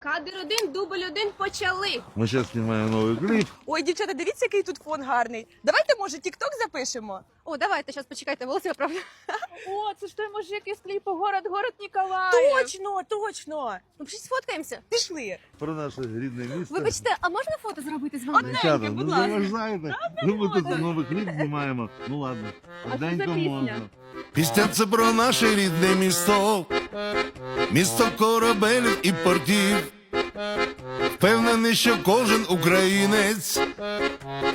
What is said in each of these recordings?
Кадр один, дубль один, почали. Мы сейчас снимаем новый клип. Ой, дівчата, дивіться, який тут фон гарний. Давайте, може, тікток запишемо. О, давайте, зараз почекайте, волосся вправлю. О, це ж той мужик із кліпу Город, город Ніколаїв. Точно, точно. Ну, пішли сфоткаємося. Пішли. Про наше рідне місто. Вибачте, а можна фото зробити з вами? Дівчата, будь ну ласка. ви ж знаєте, ну ми тут новий кліп знімаємо. Ну ладно, А що за пісня? можна. Пісня це про наше рідне місто, місто корабелів і портів. Впевнений, що кожен українець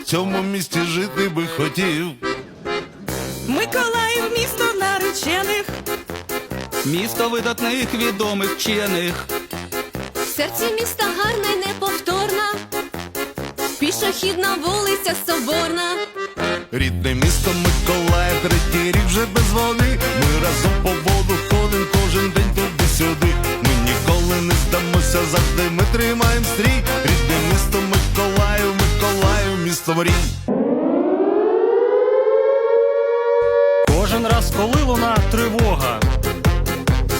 в цьому місті жити би хотів. Миколаїв, місто наречених. Місто видатних відомих вчених. В серці міста гарна й неповторна. Пішохідна вулиця Соборна. Рідне місто Миколаїв, третій рік вже без води. Ми разом по воду ходим кожен день туди-сюди. Ми ніколи не здамося, завжди ми тримаємо стрій. Рідне місто Миколаїв, Миколаїв, місто мрій. Кожен раз, коли луна тривога.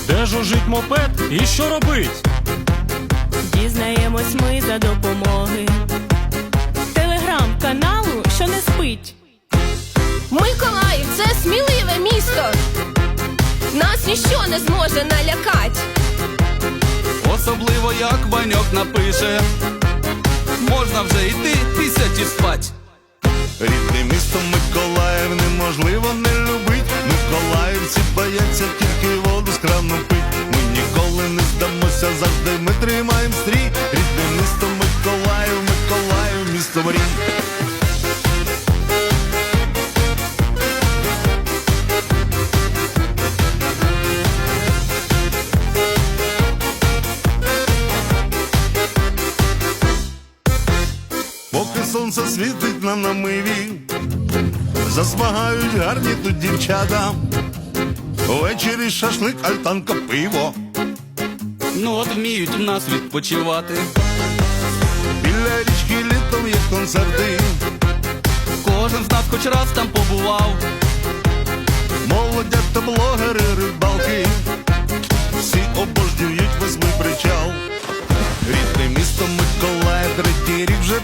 Де жужить мопед і що робить? Дізнаємось ми за допомоги телеграм-каналу, що не спить. Миколаїв це сміливе місто. Нас ніщо не зможе налякать. Особливо як баньок напише. Можна вже йти тисячі спать. Рідне місто Миколаїв неможливо не любить. Миколаївці бояться тільки воду з крану пить. Ми ніколи не здамося, завжди ми тримаємо сонце світить на намиві, засмагають гарні тут дівчата. Ввечері шашлик, альтанка, пиво. Ну от вміють в нас відпочивати. Біля річки літом є концерти. Кожен з нас хоч раз там побував. Молодят та блогери, рибалки. Всі обожнюють восьмий причал. Рідне місто Миколаїв, третій рік вже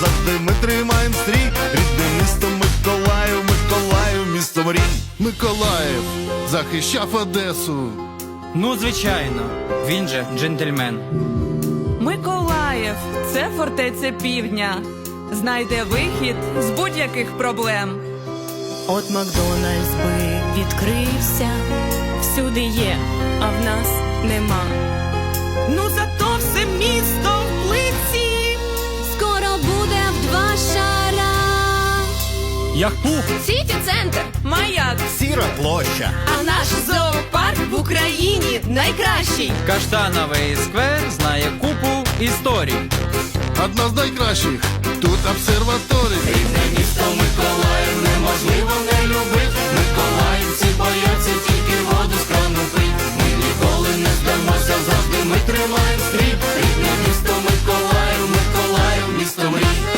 завжди ми тримаємо стрій. Рідне місто Миколаїв, Миколаїв, місто мрій. Миколаїв захищав Одесу. Ну, звичайно, він же джентльмен. Миколаїв це фортеця півдня. Знайде вихід з будь-яких проблем. От Макдональдс би відкрився, всюди є, а в нас нема. Ну Яхпух, Сіті центр. Маяк, Сіра площа. а наш зоопарк в Україні найкращий. Каштановий сквер знає купу історій. Одна з найкращих. Тут обсерваторій. Рідне місто Миколаїв неможливо не любить. Миколаївці бояться тільки воду з крану пить. Ми ніколи не здамося, завжди ми тримаємо стрій. Рідне місто Миколаїв, Миколаїв, місто мрій.